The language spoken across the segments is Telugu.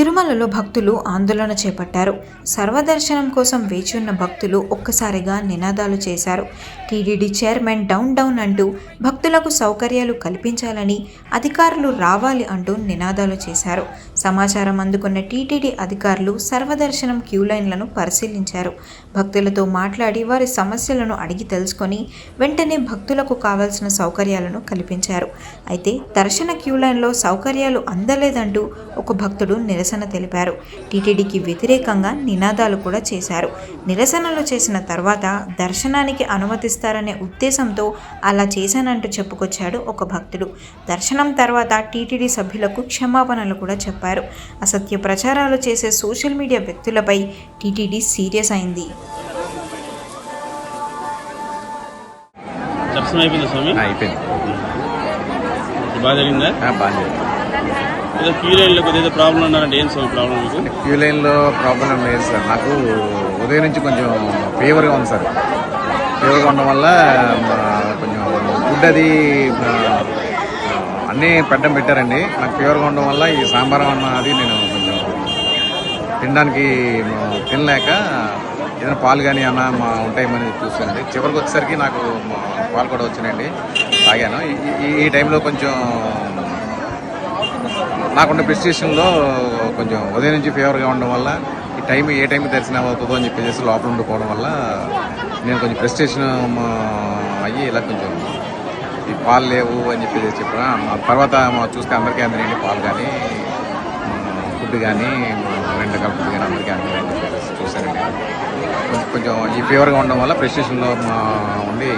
తిరుమలలో భక్తులు ఆందోళన చేపట్టారు. సర్వదర్శనం కోసం వేచి ఉన్న భక్తులు ఒక్కసారిగా నినాదాలు చేశారు. టీడీడీ చైర్మన్ డౌన్ డౌన్ అంటూ భక్తులకు సౌకర్యాలు కల్పించాలని అధికారులు రావాలి అంటూ నినాదాలు చేశారు. సమాచారం అందుకున్న టీటీడీ అధికారులు సర్వదర్శనం క్యూ లైన్లను పరిశీలించారు. భక్తులతో మాట్లాడి వారి సమస్యలను అడిగి తెలుసుకొని వెంటనే భక్తులకు కావాల్సిన సౌకర్యాలను కల్పించారు. అయితే దర్శన క్యూ లైన్లో సౌకర్యాలు అందలేదంటూ ఒక భక్తుడు నిరసన తెలిపారు. టీటీడీకి వ్యతిరేకంగా నినాదాలు కూడా చేశారు. నిరసనలు చేసిన తర్వాత దర్శనానికి అనుమతిస్తారనే ఉద్దేశంతో అలా చేశానంటూ చెప్పుకొచ్చాడు ఒక భక్తుడు. దర్శనం తర్వాత టీటీడీ సభ్యులకు క్షమాపణలు కూడా చెప్పారు. అసత్య ప్రచారాలు చేసే సోషల్ మీడియా వ్యక్తులపై టీటీడీ సీరియస్ అయింది. దర్శనం అయిపోయింది స్వామి? ఆ, అయిపోయింది. బాగా జరిగిందా? ఆ, బాగానే ఉంది. ఏదో క్యూ లైన్లో కొద్దిగా ఏదో ప్రాబ్లం ఉన్నారంటే ఏం స్వామి ప్రాబ్లం మీకు? క్యూ లైన్లో ప్రాబ్లం లేదు సార్. నాకు ఉదయం నుంచి కొంచెం ఫీవర్గా ఉంది సార్. ఫీవర్గా ఉండడం వల్ల కొంచెం ఫుడ్ అది అన్నీ పెట్టడం పెట్టారండి. నాకు ఫీవర్గా ఉండడం వల్ల ఈ సాంబారం అన్న అది నేను కొంచెం తినడానికి తినలేక ఏదైనా పాలు కానీ అన్న మా ఉంటాయమని చూసానండి చివరికి వచ్చేసరికి నాకు పాలు కూడా వచ్చినాయండి. తాగాను. ఈ- టైంలో కొంచెం నాకున్న ప్రిస్టేషన్లో కొంచెం ఉదయం నుంచి ఫీవర్గా ఉండడం వల్ల ఈ టైం ఏ టైంకి దర్శనం అవుతుందో అని చెప్పేసి లోపల ఉండిపోవడం వల్ల నేను కొంచెం ప్రిస్టేషన్ అయ్యి ఇలా కొంచెం ఈ పాలు లేవు అని చెప్పేసి చెప్పిన మా తర్వాత చూస్తే అందరికీ అందినండి పాలు కానీ ఫుడ్ కానీ రెండు రకాల ఫుడ్ కానీ అందరికీ అందినండి చూశానండి. కొంచెం- ఈ ఫీవర్గా ఉండడం వల్ల ప్రెస్టేషన్లో ఉండి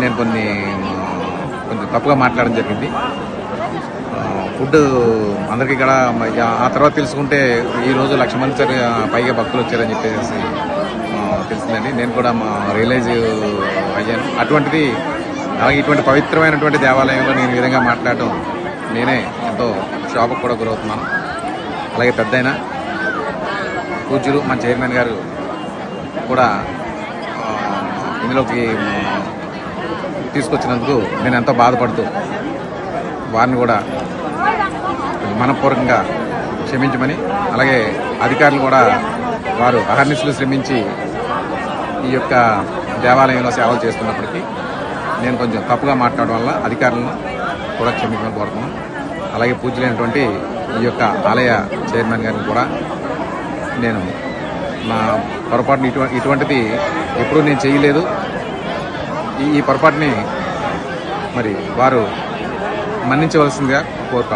నేను కొన్ని కొంచెం తప్పుగా మాట్లాడడం జరిగింది. ఫుడ్ అందరికీ ఇక్కడ ఆ తర్వాత తెలుసుకుంటే ఈరోజు లక్ష మంది సరి పైగా భక్తులు వచ్చారని చెప్పేసి తెలిసిందండి నేను కూడా మా రియలైజ్ అయ్యాను. అటువంటిది అలాగే ఇటువంటి పవిత్రమైనటువంటి దేవాలయంలో నేను ఈ విధంగా మాట్లాడటం నేనే ఎంతో షాపుకు కూడా గురవుతున్నాను. అలాగే పెద్దయిన పూజ్యులు మన చైర్మన్ గారు కూడా ఇందులోకి తీసుకొచ్చినందుకు నేను ఎంతో బాధపడుతూ వారిని కూడా మనపూర్వకంగా క్షమించమని అలాగే అధికారులు కూడా వారు అహర్నిశలు శ్రమించి ఈ యొక్క దేవాలయంలో సేవలు చేస్తున్నప్పటికీ నేను కొంచెం తప్పుగా మాట్లాడడం వల్ల అధికారులను కూడా క్షమించమని కోరుతున్నాను అలాగే పూజ్యులైనటువంటి ఈ యొక్క ఆలయ చైర్మన్ గారిని కూడా నేను నా పొరపాటుని ఇటు ఇటువంటిది ఎప్పుడూ నేను చేయలేదు. ఈ ఈ పొరపాటుని మరి వారు మన్నించవలసిందిగా కోరు